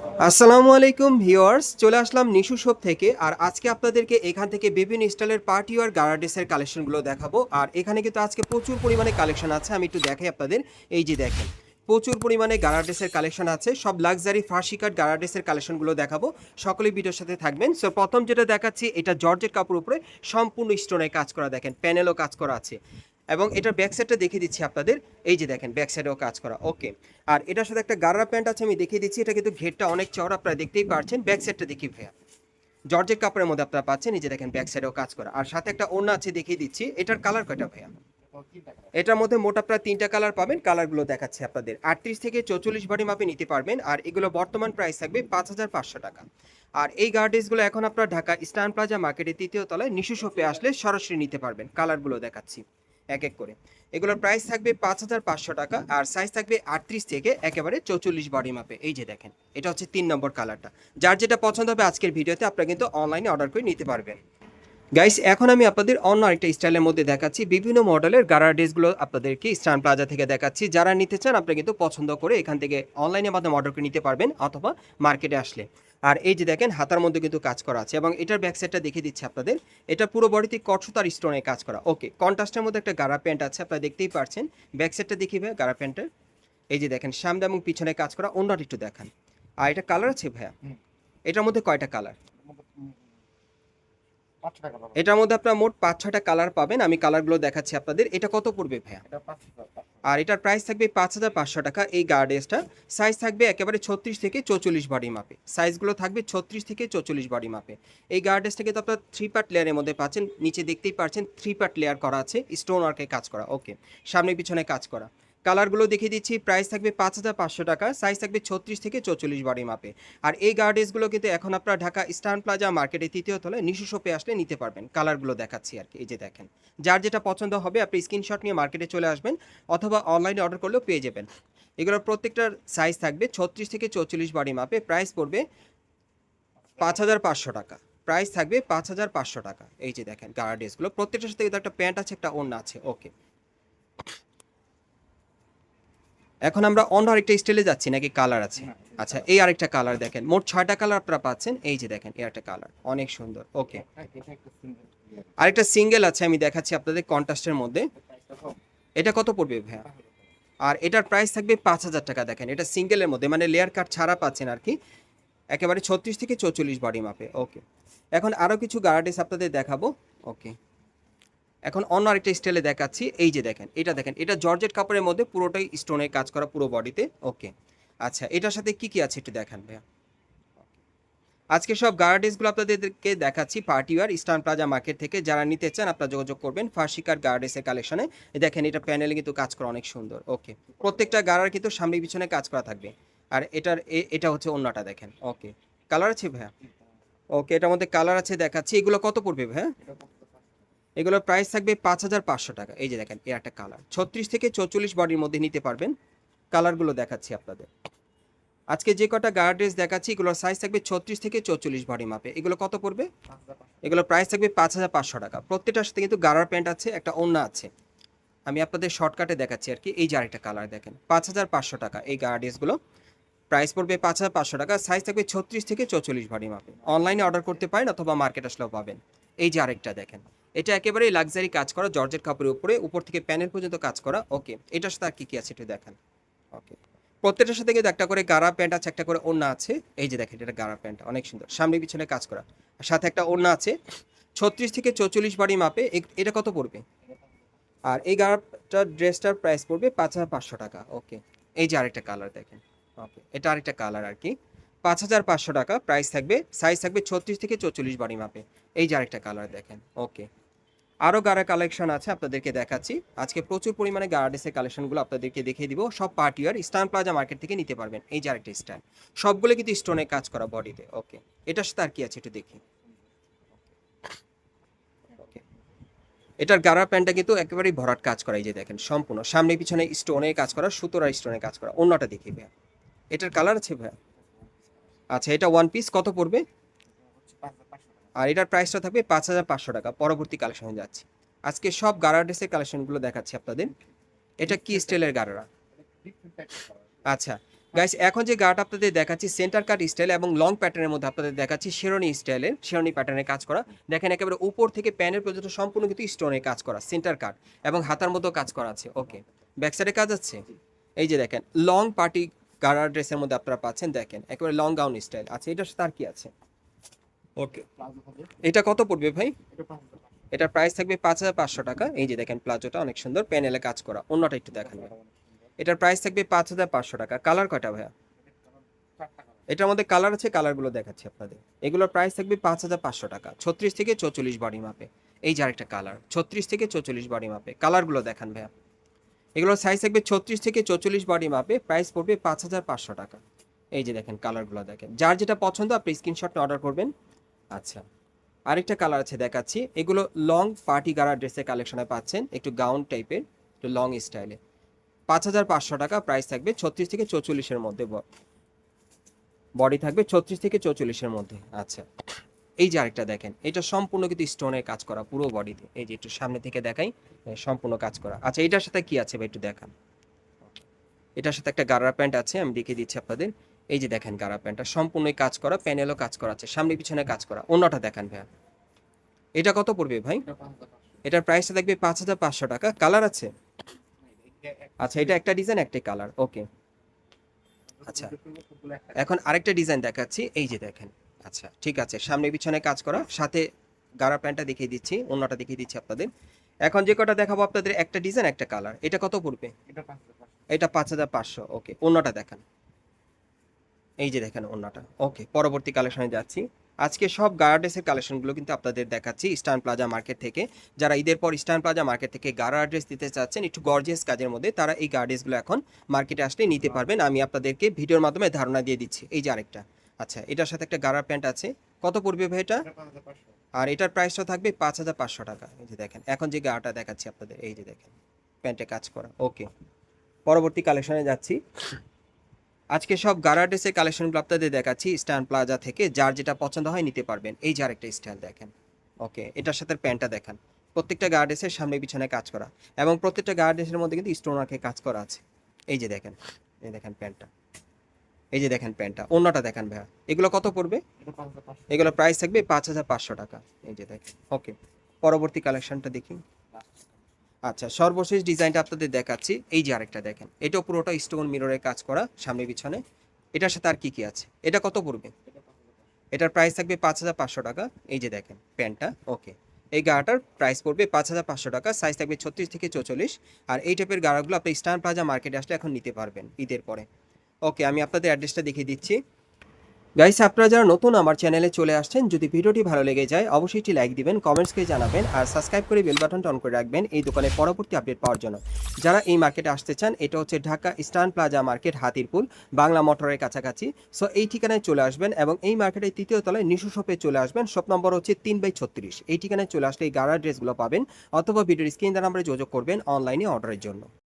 আসসালামু আলাইকুম ভিওয়ার্স চলে আসলাম নিশু শপ থেকে। আর আজকে আপনাদেরকে এখান থেকে বিভিন্ন স্টাইলের পার্টি আর গার্ডেসের কালেকশনগুলো দেখাবো। আর এখানে কিন্তু আজকে প্রচুর পরিমাণে কালেকশন আছে, আমি একটু দেখাই আপনাদের। এই যে দেখেন, প্রচুর পরিমাণে গার্ডেসের কালেকশন আছে। সব লাক্সারি ফার্সি কাট গার্ডেসের কালেকশনগুলো দেখাবো। সকলেই ভিডিওর সাথে থাকবেন। সো প্রথম যেটা দেখাচ্ছি, এটা জর্জের কাপড় উপরে সম্পূর্ণ স্টোনে কাজ করা, দেখেন প্যানেলও কাজ করা আছে। এবং এটার ব্যাক সাইডটা দেখিয়ে দিচ্ছি আপনাদের। এই যে দেখেন ব্যাক সাইডেও কাজ করা। ওকে আর এটার সাথে একটা গাররা প্যান্ট আছে, আমি দেখিয়ে দিচ্ছি। এটা কিন্তু ঘেরটা অনেক চওড়া, আপনারা দেখতেই পারছেন। ব্যাক সাইডটা দেখি ভাইয়া। জর্জের কাপড়ের মধ্যে আপনারা পাচ্ছেন। এই যে দেখেন ব্যাক সাইডেও কাজ করা। আর সাথে একটা ওড়না আছে, দেখিয়ে দিচ্ছি। এটার কালার কয়টা ভাইয়া? এটার মধ্যে মোটা প্রায় তিনটা কালার পাবেন। কালারগুলো দেখাচ্ছে আপনাদের। আটত্রিশ থেকে চৌচল্লিশ বাড়ি মাপে নিতে পারবেন। আর এগুলো বর্তমান প্রাইস থাকবে পাঁচ হাজার পাঁচশো টাকা। আর এই গার্ডেসগুলো এখন আপনারা ঢাকা স্টান প্লাজা মার্কেটের তৃতীয় তলায় নিশু শপে আসলে সরাসরি নিতে পারবেন। কালারগুলো দেখাচ্ছি। এক এক করে। এগুলোর প্রাইস থাকবে পাঁচ হাজার পাঁচশো টাকা আর সাইজ থাকবে আটত্রিশ থেকে একেবারে চৌচল্লিশ বডি মাপে এই যে দেখেন, এটা হচ্ছে তিন নম্বর কালারটা যার যেটা পছন্দ হবে আজকের ভিডিওতে আপনারা কিন্তু অনলাইনে অর্ডার করে নিতে পারবেন। গাইস এখন আমি আপনাদের অন্য আরেকটা স্টাইলের মধ্যে দেখাচ্ছি। বিভিন্ন মডেলের গারা ড্রেসগুলো আপনাদেরকে স্টান প্লাজা থেকে দেখাচ্ছি। যারা নিতে চান, আপনারা কিন্তু পছন্দ করে এখান থেকে অনলাইনের মাধ্যমে অর্ডার করে নিতে পারবেন অথবা মার্কেটে আসলে। আর এই যে দেখেন হাতার মধ্যে কিন্তু কাজ করা আছে এবং এটার ব্যাক সাইডটা দেখিয়ে দিচ্ছি আপনাদের। এটা পুরো বডিতে কঠোতার স্টোনে কাজ করা। ওকে কন্ট্রাস্টের মধ্যে একটা গাড়া প্যান্ট আছে আপনারা দেখতেই পারছেন। ব্যাক সাইডটা দেখিয়ে ভাই গারা প্যান্টের এই যে দেখেন সামনে এবং পিছনে কাজ করা অন্যটা একটু দেখান। আর এটা কালার আছে ভাইয়া? এটার মধ্যে কয়টা কালার। এটার মধ্যে আপনার মোট পাঁচ ছটা কালার পাবেন। আমি কালারগুলো দেখাচ্ছি আপনাদের। এটা কত পড়বে ভাইয়া। আর এটার প্রাইস থাকবে পাঁচ হাজার পাঁচশো টাকা। এই গার্ডেসটা সাইজ থাকবে একেবারে ছত্রিশ থেকে চৌচল্লিশ বডি মাপে সাইজগুলো থাকবে ছত্রিশ থেকে চৌচল্লিশ বডি মাপে এই গার্ডেসটাকে তো আপনার থ্রি পার্ট লেয়ারের মধ্যে পাচ্ছেন। নিচে দেখতেই পাচ্ছেন থ্রি পার্ট লেয়ার করা আছে। স্টোন ওয়ার্কে কাজ করা ওকে সামনে পিছনে কাজ করা। কালারগুলো দেখিয়ে দিচ্ছি। প্রাইস থাকবে পাঁচ হাজার পাঁচশো টাকা সাইজ থাকবে ছত্রিশ থেকে চৌচল্লিশ বডি মাপে আর এই গার্ডেসগুলো কিন্তু এখন আপনারা ঢাকা স্টান প্লাজা মার্কেটে তৃতীয় তলায় নিশু শপে আসলে নিতে পারবেন। কালারগুলো দেখাচ্ছি আর কি, এই যে দেখেন। যার যেটা পছন্দ হবে, আপনি স্ক্রিনশট নিয়ে মার্কেটে চলে আসবেন অথবা অনলাইনে অর্ডার করলেও পেয়ে যাবেন। এগুলোর প্রত্যেকটার সাইজ থাকবে ছত্রিশ থেকে চৌচল্লিশ বাড়ি মাপে প্রাইস পড়বে পাঁচ হাজার পাঁচশো টাকা। প্রাইস থাকবে পাঁচ হাজার পাঁচশো টাকা। এই যে দেখেন গাড়া ড্রেসগুলো প্রত্যেকটার সাথে কিন্তু একটা প্যান্ট আছে, একটা অন্য আছে। ওকে এখন আমরা অন্য আরেকটা স্টাইলে যাচ্ছি নাকি কালার আছে? হ্যাঁ, আচ্ছা এই আরেকটা কালার দেখেন। মোট ছয়টা কালার আপনারা পাচ্ছেন। এই যে দেখেন এই একটা কালার। অনেক সুন্দর। ওকে। আরেকটা সিঙ্গেল আছে আমি দেখাচ্ছি আপনাদের কন্ট্রাস্টের মধ্যে। এটা কত পড়বে ভাইয়া? আর এটার প্রাইস থাকবে পাঁচ হাজার টাকা দেখেন। এটা সিঙ্গেলের মধ্যে মানে লেয়ার কাট ছাড়া পাচ্ছেন আর কি। একেবারে ছত্রিশ থেকে চৌচল্লিশ বডি মাপে ওকে। এখন আরও কিছু গার্ডেস আপনাদের দেখাবো। ওকে। এখন অন্য আরেকটা স্টাইলে দেখাচ্ছি। এই যে দেখেন, এটা দেখেন, এটা জর্জেট কাপড়ের মধ্যে পুরোটাই স্টোনে কাজ করা পুরো বডিতে ওকে আচ্ছা এটার সাথে কি কি আছে একটু দেখান ভাইয়া। আজকে সব গার্ডেসগুলো আপনাদেরকে দেখাচ্ছি পার্টিওয়ার ইস্টার্ন প্লাজা মার্কেট থেকে। যারা নিতে চান, আপনারা যোগাযোগ করবেন ফার্সিকার গার্ডেসের কালেকশনে দেখেন, এটা প্যানেলে কিন্তু কাজ করা অনেক সুন্দর। ওকে প্রত্যেকটা গাড়ার কিন্তু সামনে পিছনে কাজ করা থাকবে। আর এটার এটা হচ্ছে অন্যটা দেখেন। ওকে কালার আছে ভাইয়া? ওকে এটার মধ্যে কালার আছে দেখাচ্ছি। এগুলো কত পড়বে ভাইয়া? এগুলোর প্রাইস থাকবে পাঁচ হাজার পাঁচশো টাকা। এই যে দেখেন, এর একটা কালার ছত্রিশ থেকে চৌচল্লিশ বডির মধ্যে নিতে পারবেন। কালারগুলো দেখাচ্ছি আপনাদের। আজকে যে কটা গার্ডেস দেখাচ্ছি, এগুলোর সাইজ থাকবে ছত্রিশ থেকে চৌচল্লিশ বডি মাপে। এগুলো কত পড়বে। এগুলোর প্রাইস থাকবে পাঁচ হাজার পাঁচশো টাকা। প্রত্যেকটার সাথে কিন্তু গারার প্যান্ট আছে, একটা ওড়না আছে। আমি আপনাদের শর্টকাটে দেখাচ্ছি আর কি। এই যে আরেকটা কালার দেখেন, পাঁচ হাজার পাঁচশো টাকা এই গার্ডেসগুলো প্রাইস পড়বে পাঁচ হাজার পাঁচশো টাকা সাইজ থাকবে ছত্রিশ থেকে চৌচল্লিশ ভারী মাপে। অনলাইনে অর্ডার করতে পারেন অথবা মার্কেট আসলেও পাবেন। এই যে আরেকটা দেখেন। এটা একেবারেই লাক্সারি কাজ করা জর্জের কাপড়ের উপরে, উপর থেকে প্যানেল পর্যন্ত কাজ করা ওকে এটার সাথে আর কী কী আছে একটু দেখান ওকে প্রত্যেকটার সাথে কিন্তু একটা করে গাড়া প্যান্ট আছে, একটা করে ওড়না আছে, এই যে দেখেন এটা গাড়া প্যান্ট, অনেক সুন্দর, সামনে পিছনে কাজ করা, আর সাথে একটা ওড়না আছে, ছত্রিশ থেকে চৌচল্লিশ বাড়ি মাপে এটা কত পড়বে? আর এই গাড়াটার ড্রেসটার প্রাইস পড়বে পাঁচ হাজার পাঁচশো টাকা ওকে এই যে আরেকটা কালার দেখেন ওকে এটা আরেকটা কালার আর কি, পাঁচ হাজার পাঁচশো টাকা প্রাইস থাকবে সাইজ থাকবে ছত্রিশ থেকে চৌচল্লিশ বাড়ি মাপে, এই যে আরেকটা কালার দেখেন ওকে আরও গাড়া কালেকশন আছে আপনাদেরকে দেখাচ্ছি। আজকে প্রচুর পরিমাণে গার্ডেসের কালেকশনগুলো আপনাদেরকে দেখিয়ে দিব। সব পার্টিয়ার স্টান প্লাজা মার্কেট থেকে নিতে পারবেন। এই যে আরেকটা স্টাইল সবগুলো কিন্তু স্টোনে কাজ করা বডিতে ওকে এটার সাথে আর কি আছে একটু দেখি। এটার গাড়া প্যান্টটা কিন্তু একেবারেই ভরাট কাজ করা। এই যে দেখেন, সম্পূর্ণ। সামনে পিছনে স্টোনে কাজ করা, সুতোর আর স্টোনে কাজ করা। অন্যটা দেখি ভাইয়া এটার কালার আছে ভাইয়া? আচ্ছা এটা ওয়ান পিস কত পড়বে হচ্ছে পাঁচ হাজার পাঁচশো টাকা। আর এটার প্রাইসটা থাকবে পাঁচ হাজার পাঁচশো টাকা। পরবর্তী কালেকশনে যাচ্ছি। আজকে সব গারা ড্রেসের কালেকশনগুলো দেখাচ্ছি আপনাদের। এটা কি স্টাইলের গারারা এটা। আচ্ছা গাইস এখন যে গার্ড আপনাদের দেখাচ্ছি সেন্টার কাট স্টাইল এবং লং প্যাটার্নের মধ্যে আপনাদের দেখাচ্ছি শেরনি স্টাইলের শেরনি প্যাটার্নে কাজ করা। দেখেন একেবারে উপর থেকে প্যানের পর্যন্ত সম্পূর্ণ কিন্তু স্টোনের কাজ করা সেন্টার কাট এবং হাতার মতো কাজ করা আছে। ওকে ব্যাক সাইডে কাজ আছে? এই যে দেখেন লং পার্টি গাড়ার ড্রেসের মধ্যে আপনারা পাচ্ছেন, দেখেন, একেবারে লং গাউন স্টাইল এটার সাথে আর কি আছে? ওকে এটা কত পড়বে ভাই? এটা প্রাইস থাকবে পাঁচ হাজার পাঁচশো টাকা। এই যে দেখেন প্লাজোটা অনেক সুন্দর প্যানেলে কাজ করা। অন্যটা একটু দেখান। এটার প্রাইস থাকবে পাঁচ হাজার পাঁচশো টাকা। কালার কয়টা ভাইয়া? এটার মধ্যে কালার আছে কালারগুলো দেখাচ্ছি আপনাদের। এগুলোর প্রাইস থাকবে পাঁচ হাজার পাঁচশো টাকা। ছত্রিশ থেকে চৌচল্লিশ বডি মাপে এই যে আরেকটা কালার ছত্রিশ থেকে চৌচল্লিশ বডি মাপে কালারগুলো দেখান ভাইয়া। এগুলোর সাইজ থাকবে ছত্রিশ থেকে চৌচল্লিশ বডি মাপে প্রাইস পড়বে পাঁচ হাজার পাঁচশো টাকা। এই যে দেখেন কালারগুলো দেখেন। যার যেটা পছন্দ, আপনি স্ক্রিনশটটা অর্ডার করবেন। আচ্ছা। আরেকটা কালার আছে দেখাচ্ছি। এগুলো লং পার্টি গাড়া ড্রেসের কালেকশনে পাচ্ছেন। একটু গাউন টাইপের একটু লং স্টাইলে পাঁচ হাজার পাঁচশো টাকা প্রাইস থাকবে ছত্রিশ থেকে চৌচল্লিশের মধ্যে বডি থাকবে ছত্রিশ থেকে চৌচল্লিশের মধ্যে। আচ্ছা। এই যে আরেকটা দেখেন, এটা সম্পূর্ণ কিন্তু স্টোনের কাজ করা পুরো বডিতে এই যে একটু সামনে থেকে দেখাই সম্পূর্ণ কাজ করা। আচ্ছা এটার সাথে কি আছে ভাই একটু দেখান। এটার সাথে একটা গারা প্যান্ট আছে, আমি দেখিয়ে দিচ্ছি আপনাদের। এই যে দেখেন গারা প্যান্টটা সম্পূর্ণই কাজ করা প্যানেলও কাজ করা আছে সামনে পিছনে কাজ করা। অন্যটা দেখেন ভাইয়া। এটা কত পড়বে ভাই? এটার প্রাইসটা দেখবে পাঁচ হাজার পাঁচশো টাকা। কালার আছে? আচ্ছা এটা একটা ডিজাইন একটাই কালার। ওকে। আচ্ছা। এখন আরেকটা ডিজাইন দেখাচ্ছি। এই যে দেখেন। আচ্ছা ঠিক আছে। সামনে পিছনে কাজ করা সাথে গাড়া প্যান্টটা দেখিয়ে দিচ্ছি অন্যটা দেখিয়ে দিচ্ছি আপনাদের। এখন যে কটা দেখাবো আপনাদের একটা ডিজাইন একটা কালার। এটা কত পড়বে? এটা পাঁচ হাজার পাঁচশো ওকে। অন্যটা দেখান। এই যে দেখেন অন্যটা ওকে পরবর্তী কালেকশনে যাচ্ছি। আজকে সব গার্ডেসের কালেকশনগুলো কিন্তু আপনাদের দেখাচ্ছি ইস্টার্ন প্লাজা মার্কেট থেকে। যারা ঈদের পর স্টান প্লাজা মার্কেট থেকে গাড়া ড্রেস দিতে চাচ্ছেন, একটু গর্জিয়াস কাজের মধ্যে, তারা এই গার্ডেসগুলো এখন মার্কেটে আসলে নিতে পারবেন। আমি আপনাদেরকে ভিডিওর মাধ্যমে ধারণা দিয়ে দিচ্ছি। এই যে আরেকটা। আচ্ছা এটার সাথে একটা গাড়া প্যান্ট আছে। কত পড়বে ভাই এটা? আর এটার প্রাইসটা থাকবে পাঁচ হাজার পাঁচশো টাকা। এই যে দেখেন, এখন যে গাটা দেখাচ্ছি আপনাদের, এই যে দেখেন প্যান্টে কাজ করা। ওকে পরবর্তী কালেকশনে যাচ্ছি। আজকে সব গারা ড্রেসের কালেকশনগুলো আপনাদের দেখাচ্ছি স্ট্যান্ড প্লাজা থেকে, যার যেটা পছন্দ হয় নিতে পারবেন। এই যে আরেকটা স্টাইল দেখেন। ওকে এটার সাথে প্যান্টটা দেখান। প্রত্যেকটা গার্ডেসের সামনে পিছনে কাজ করা। এবং প্রত্যেকটা গার্ডেসের মধ্যে কিন্তু স্টোন স্টোনারকে কাজ করা আছে। এই যে দেখেন, এই দেখেন প্যান্টটা। এই যে দেখেন প্যান্টটা। অন্যটা দেখেন ভাইয়া। এগুলো কত পড়বে? এগুলো প্রাইস থাকবে পাঁচ হাজার পাঁচশো টাকা। এই যে দেখেন। ওকে পরবর্তী কালেকশনটা দেখি। আচ্ছা সর্বশেষ ডিজাইনটা আপনাদের দেখাচ্ছি। এই যে আরেকটা দেখেন, এটাও পুরোটা স্টোন মিররের কাজ করা, সামনে পিছনে। এটার সাথে আর কি কি আছে? এটা কত পড়বে? এটার প্রাইস থাকবে পাঁচ হাজার পাঁচশো টাকা। এই যে দেখেন প্যান্টটা ওকে এই গাড়াটার প্রাইস পড়বে পাঁচ হাজার পাঁচশো টাকা সাইজ থাকবে ছত্রিশ থেকে চৌচল্লিশ। আর এই টাইপের গাড়াগুলো আপনি স্টার প্লাজা মার্কেটে আসলে এখন নিতে পারবেন ঈদের পরে। ওকে আমি আপনাদের অ্যাড্রেসটা দেখিয়ে দিচ্ছি। গাইস আপনারা যারা নতুন আমার চ্যানেলে চলে আসছেন, যদি ভিডিওটি ভালো লেগে যায়, অবশ্যই একটি লাইক দিবেন কমেন্টসকে জানাবেন, আর সাবস্ক্রাইব করে বেল বাটনটা অন করে রাখবেন এই দোকানের পরবর্তী আপডেট পাওয়ার জন্য। যারা এই মার্কেটে আসতে চান, এটা হচ্ছে Dhaka Eastern Plaza market Hatirpool, Bangla মোটরের কাছাকাছি। সো এই ঠিকানায় চলে আসবেন এবং এই মার্কেটের তৃতীয় তলায় নিশু শপে চলে আসবেন শপ নম্বর হচ্ছে তিন বাই ছত্রিশ। এই ঠিকানায় চলে আসলে এই গাড়ার ড্রেসগুলো পাবেন, অথবা ভিডিওর স্ক্রিন নাম্বারে যোগাযোগ করবেন অনলাইনে অর্ডারের জন্য।